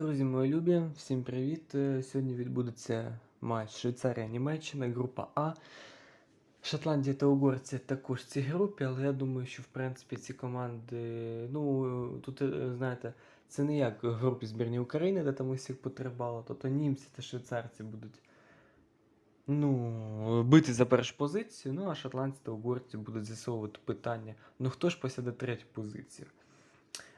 Друзі, мої любі, всім привіт! Е, Сьогодні відбудеться матч Швейцарія-Німеччина, група А. Шотландія та Угорці також в цій групі, але я думаю, що в принципі ці команди, ну тут, е, знаєте, це не як групі збірні України, де там усіх потребало. Тобто німці та швейцарці будуть ну, бити за першу позицію, ну а шотландці та угорці будуть з'ясовувати питання. Ну хто ж посяде третю позицію?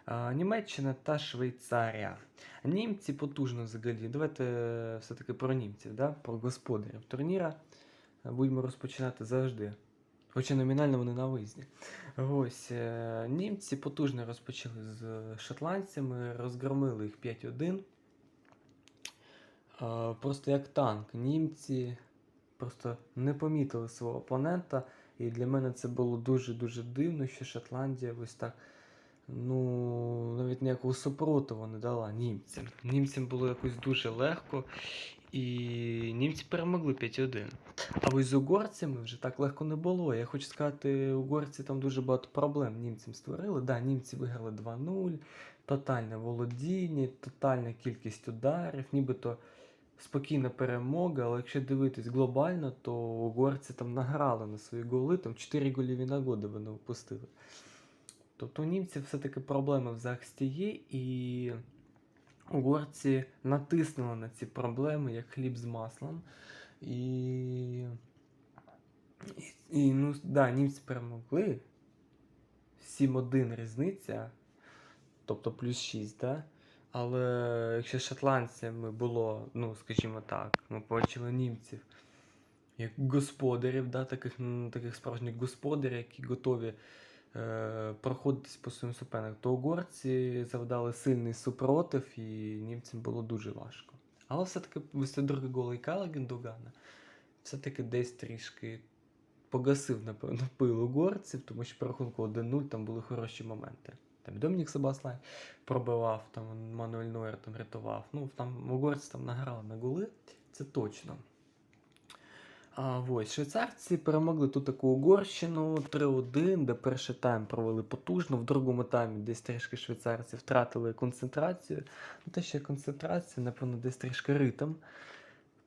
Німеччина та Швейцарія. Німці потужно взагалі. Давайте е, все-таки про німців, да? про господарів турніра. Е, Будемо розпочинати завжди. Хоча номінально вони на виїзді. Ось е, німці потужно розпочали з шотландцями, розгромили їх 5-1. Е, Просто як танк. Німці просто не помітили свого опонента. І для мене це було дуже-дуже дивно, що Шотландія ось так ну, навіть ніякого супротиву не дала німцям. Німцям було якось дуже легко, і німці перемогли 5-1. А ось з угорцями вже так легко не було. Я хочу сказати, угорці там дуже багато проблем німцям створили. Да, німці виграли 2-0, тотальне володіння, тотальна кількість ударів, нібито спокійна перемога, але якщо дивитись глобально, то угорці там награли на свої голи, там 4 голіві нагоди вони впустили. Тобто у німців все-таки проблеми в захисті є, і угорці натиснули на ці проблеми як хліб з маслом. І, і, ну, да, німці перемогли. 7-1 різниця, тобто плюс 6, да? Але якщо шотландцями було, ну, скажімо так, ми побачили німців як господарів, да, таких, таких справжніх господарів, які готові проходитись по своїм суперникам, то угорці завдали сильний супротив, і німцям було дуже важко. Але все-таки після другий гол Ікала Гендогана все-таки десь трішки погасив, напевно, пил угорців, тому що по рахунку 1-0 там були хороші моменти. Там Домінік Себаслай пробивав, там Мануель Нойер там рятував. Ну, там угорці там награли на голи, це точно. А, ось, швейцарці перемогли тут таку Угорщину 3-1, де перший тайм провели потужно. В другому таймі десь трішки швейцарці втратили концентрацію. Ну, те, що концентрація, напевно, десь трішки ритм.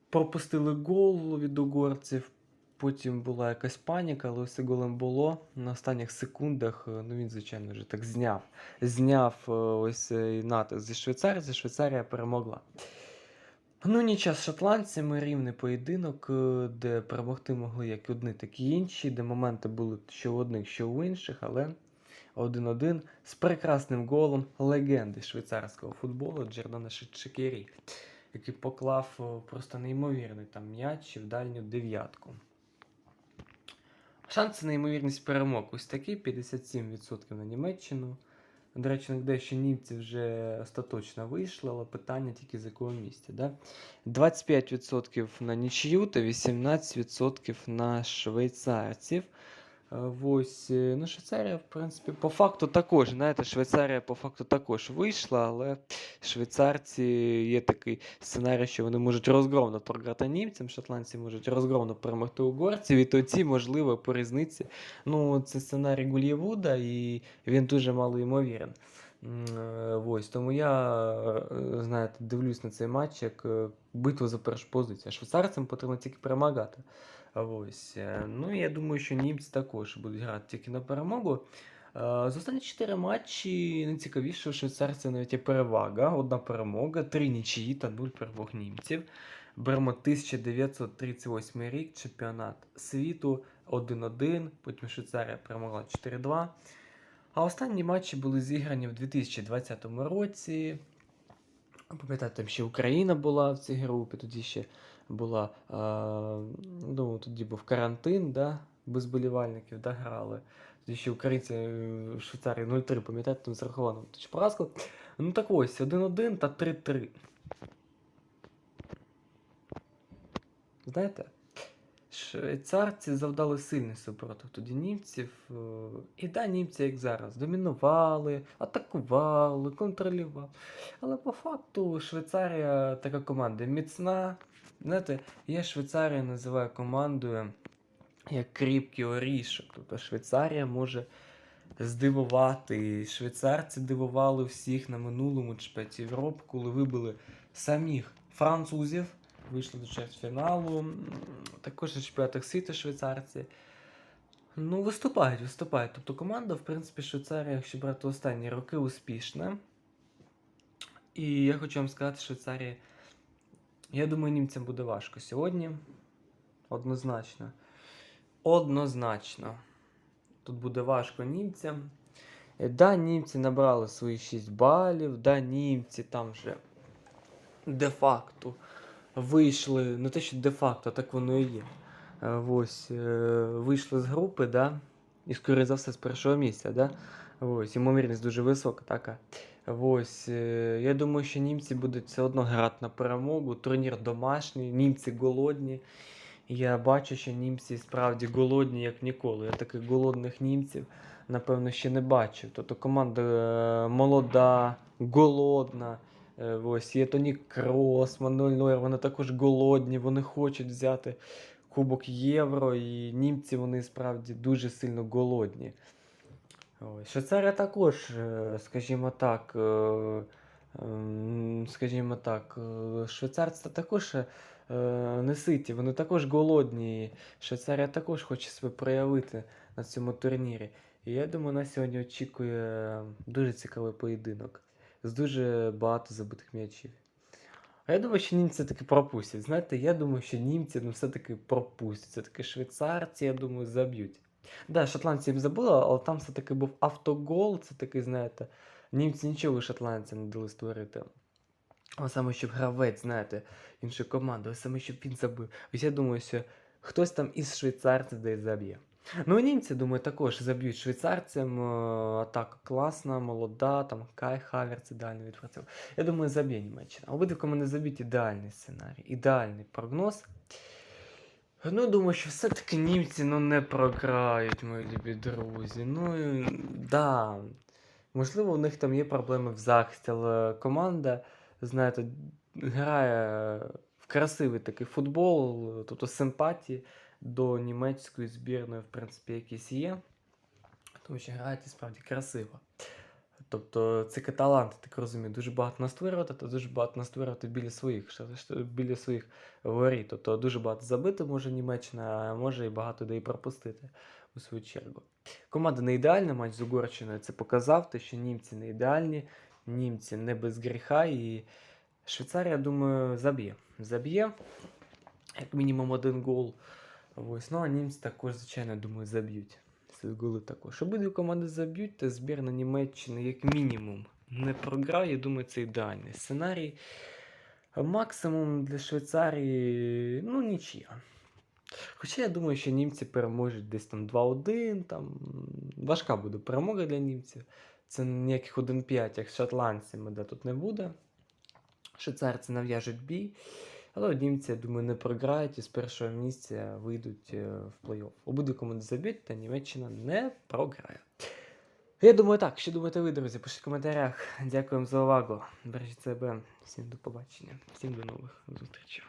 Пропустили гол від угорців. Потім була якась паніка, але ось голем було. На останніх секундах, е, ну він, звичайно, вже так зняв. Зняв е, ось цей натиск зі Швейцарії, Швейцарія перемогла. Ну, нічого з шотландцями рівний поєдинок, е, де перемогти могли як одні, так і інші, де моменти були що у одних, що у інших, але 1-1 з прекрасним голом легенди швейцарського футболу Джердана Шекері, який поклав просто неймовірний там м'яч в дальню дев'ятку. Шанси на ймовірність перемог ось такі: 57% на Німеччину. До речі, дещо німці вже остаточно вийшли, але питання тільки з якого місця. Да? 25% на нічию та 18% на швейцарців. Е, Ось, е, ну, Швейцарія, в принципі, по факту також. Знаєте, Швейцарія по факту також вийшла, але швейцарці є такий сценарій, що вони можуть розгромно програти німцям, шотландці можуть розгромно перемогти угорців, і тоді, можливо, по різниці. Ну, це сценарій Гульєвуда, і він дуже мало ймовірен. М, е, Ось, тому я, е, знаєте, дивлюсь на цей матч як е, битву за першу позицію. Швейцарцям потрібно тільки перемагати. Ось. е, Ну, я думаю, що німці також будуть грати тільки на перемогу. Е, З останні 4 матчі найцікавіше, у швейцарців навіть є перевага. Одна перемога, три нічиї та 0 перемог німців. Беремо 1938 рік, чемпіонат світу 1-1, потім Швейцарія перемогла 4-2. А останні матчі були зіграні в 2020 році. Пам'ятаєте, там ще Україна була в цій групі, тоді ще була, ну, тоді був карантин, да, без болівальників, да, грали. Тоді ще українці е, в Швейцарії 0-3, пам'ятаєте, там зараховано тоді поразку. Ну так ось, 1-1 та 3-3. Знаєте, швейцарці завдали сильний супротив тоді німців. е, І да, німці, як зараз, домінували, атакували, контролювали. Але по факту Швейцарія така команда міцна. Знаєте, я Швейцарію називаю командою як кріпкий орішок. Тобто Швейцарія може здивувати. Швейцарці дивували всіх на минулому чемпіонаті Європи, коли вибили самих французів, вийшли до чвертьфіналу. Також на чемпіонатах світу швейцарці. Ну, виступають, виступають. Тобто команда, в принципі, Швейцарія, якщо брати останні роки, успішна. І я хочу вам сказати, Швейцарія. Я думаю, німцям буде важко сьогодні. Однозначно. Однозначно. Тут буде важко німцям. Е, Да, німці набрали свої 6 балів, да, німці там вже де-факто вийшли, не те, що де-факто, так воно і є. Е, Ось, е, вийшли з групи, да, і скоріше за все з першого місця, да. Ось, ймовірність дуже висока така. Ось, е, я думаю, що німці будуть все одно грати на перемогу. Турнір домашній, німці голодні. Я бачу, що німці справді голодні, як ніколи. Я таких голодних німців, напевно, ще не бачив. Тобто команда е, молода, голодна. Е, Ось є Тоні Крос, Мануель Нойер, вони також голодні, вони хочуть взяти Кубок Євро, і німці вони справді дуже сильно голодні. Швейцарія також, е, скажімо так, е, скажімо так, швейцарці також е, не ситі, вони також голодні. Швейцарія також хоче себе проявити на цьому турнірі. І я думаю, нас сьогодні очікує дуже цікавий поєдинок з дуже багато забитих м'ячів. А я думаю, що німці таки пропустять. Знаєте, я думаю, що німці ну, все-таки пропустять. Все-таки швейцарці, я думаю, заб'ють. Да, шотландці забили, але там все-таки був автогол. Це такий, знаєте, німці нічого шотландцям не дали створити. А саме, щоб гравець, знаєте, іншої команди, а саме, щоб він забив. Ось я думаю, що хтось там із швейцарців десь заб'є. Ну, німці, думаю, також заб'ють швейцарцям. е, Атака класна, молода, там Кай Хаверц ідеально відпрацював. Я думаю, заб'є Німеччина. Обидві команди заб'ють ідеальний сценарій, ідеальний прогноз. Ну, думаю, що все-таки німці ну, не програють, мої любі друзі. Ну, да. Можливо, у них там є проблеми в захисті, але команда, знаєте, грає в красивий такий футбол, тобто симпатії до німецької збірної, в принципі, якісь є. Тому що грають і справді красиво. Тобто це таланти, так розумію, дуже багато настворювати, та дуже багато настворювати біля своїх, біля своїх воріт. Тобто дуже багато забити може Німеччина, а може і багато де і пропустити у свою чергу. Команда не ідеальна, матч з Угорщиною це показав, те, що німці не ідеальні, німці не без гріха, і Швейцарія, думаю, заб'є. Заб'є, як мінімум один гол. Ось, ну а німці також, звичайно, думаю, заб'ють. Ці голи також. Обидві команди заб'ють, та збірна Німеччини, як мінімум, не програє. Думаю, це ідеальний сценарій. Максимум для Швейцарії, ну, нічия. Хоча я думаю, що німці переможуть десь там 2-1, там важка буде перемога для німців. Це ніяких 1-5, як з шотландцями, де тут не буде. Швейцарці нав'яжуть бій. Але німці, я думаю, не програють і з першого місця вийдуть е, в плей-офф. Обидві команди заб'ють, та Німеччина не програє. Я думаю, так. Що думаєте ви, друзі? Пишіть в коментарях. Дякую вам за увагу. Бережіть себе. Всім до побачення. Всім до нових зустрічей.